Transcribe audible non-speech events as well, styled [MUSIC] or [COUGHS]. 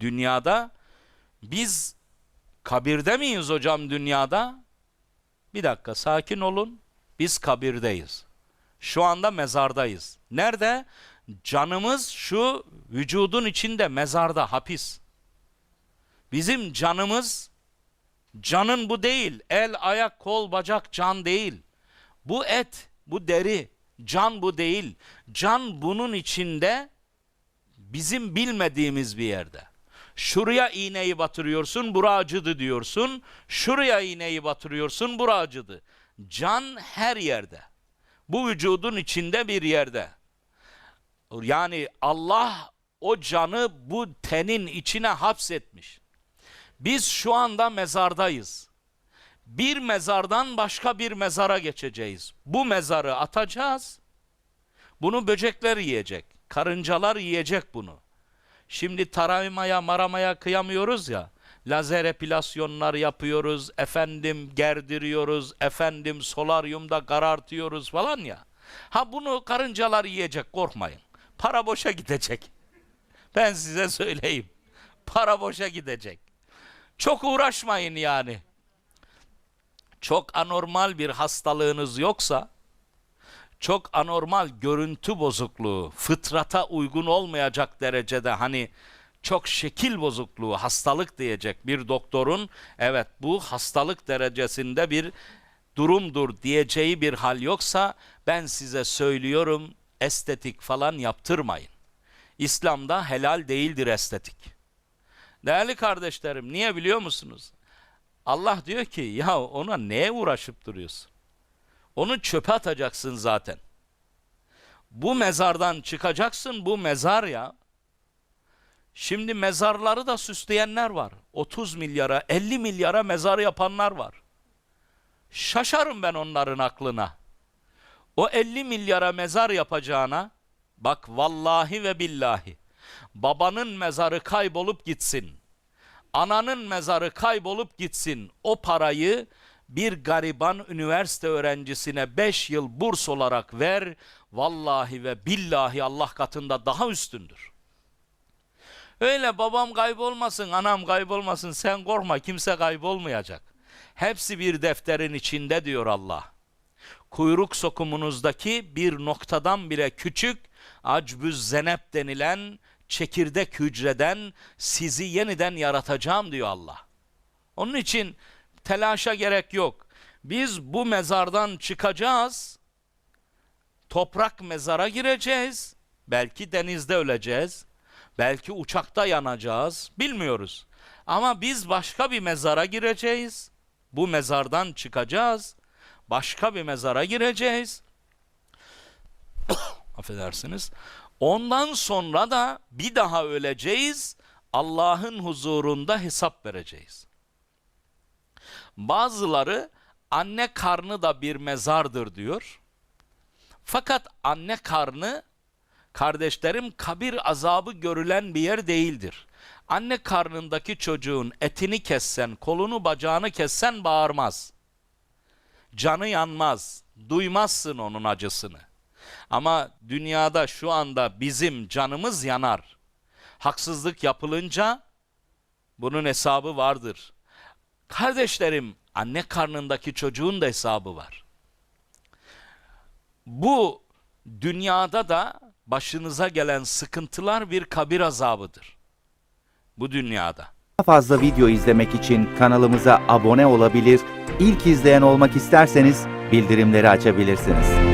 dünyada. Biz kabirde miyiz hocam dünyada? Bir dakika sakin olun. Biz kabirdeyiz. Şu anda mezardayız. Nerede? Canımız şu vücudun içinde mezarda hapis. Bizim canımız canın bu değil. El, ayak, kol, bacak can değil. Bu et, bu deri. Can bu değil. Can bunun içinde bizim bilmediğimiz bir yerde. Şuraya iğneyi batırıyorsun, bura acıdı diyorsun. Şuraya iğneyi batırıyorsun, bura acıdı. Can her yerde. Bu vücudun içinde bir yerde. Yani Allah o canı bu tenin içine hapsetmiş. Biz şu anda mezardayız. Bir mezardan başka bir mezara geçeceğiz. Bu mezarı atacağız. Bunu böcekler yiyecek. Karıncalar yiyecek bunu. Şimdi taramaya maramaya kıyamıyoruz ya. Lazer epilasyonlar yapıyoruz, efendim gerdiriyoruz, efendim solaryumda karartıyoruz falan ya. Ha bunu karıncalar yiyecek korkmayın. Para boşa gidecek. Ben size söyleyeyim. Para boşa gidecek. Çok uğraşmayın yani. Çok anormal bir hastalığınız yoksa, çok anormal görüntü bozukluğu, fıtrata uygun olmayacak derecede hani çok şekil bozukluğu, hastalık diyecek bir doktorun evet bu hastalık derecesinde bir durumdur diyeceği bir hal yoksa ben size söylüyorum estetik falan yaptırmayın. İslam'da helal değildir estetik. Değerli kardeşlerim niye biliyor musunuz? Allah diyor ki ya ona neye uğraşıp duruyorsun? Onu çöpe atacaksın zaten. Bu mezardan çıkacaksın bu mezar ya. Şimdi mezarları da süsleyenler var. 30 milyara 50 milyara mezar yapanlar var. Şaşarım ben onların aklına. O 50 milyara mezar yapacağına bak vallahi ve billahi babanın mezarı kaybolup gitsin. Ananın mezarı kaybolup gitsin. O parayı bir gariban üniversite öğrencisine 5 yıl burs olarak ver. Vallahi ve billahi Allah katında daha üstündür. Öyle babam kaybolmasın, anam kaybolmasın sen korkma kimse kaybolmayacak. Hepsi bir defterin içinde diyor Allah. Kuyruk sokumunuzdaki bir noktadan bile küçük acbüz zenep denilen çekirdek hücreden sizi yeniden yaratacağım diyor Allah. Onun için telaşa gerek yok. Biz bu mezardan çıkacağız. Toprak mezara gireceğiz. Belki denizde öleceğiz. Belki uçakta yanacağız. Bilmiyoruz. Ama biz başka bir mezara gireceğiz. Bu mezardan çıkacağız. Başka bir mezara gireceğiz. [COUGHS] Affedersiniz. Ondan sonra da bir daha öleceğiz. Allah'ın huzurunda hesap vereceğiz. Bazıları anne karnı da bir mezardır diyor. Fakat anne karnı kardeşlerim kabir azabı görülen bir yer değildir. Anne karnındaki çocuğun etini kessen, kolunu bacağını kessen bağırmaz. Canı yanmaz, duymazsın onun acısını. Ama dünyada şu anda bizim canımız yanar. Haksızlık yapılınca bunun hesabı vardır. Kardeşlerim, anne karnındaki çocuğun da hesabı var. Bu dünyada da başınıza gelen sıkıntılar bir kabir azabıdır. Bu dünyada. Daha fazla video izlemek için kanalımıza abone olabilir, ilk izleyen olmak isterseniz bildirimleri açabilirsiniz.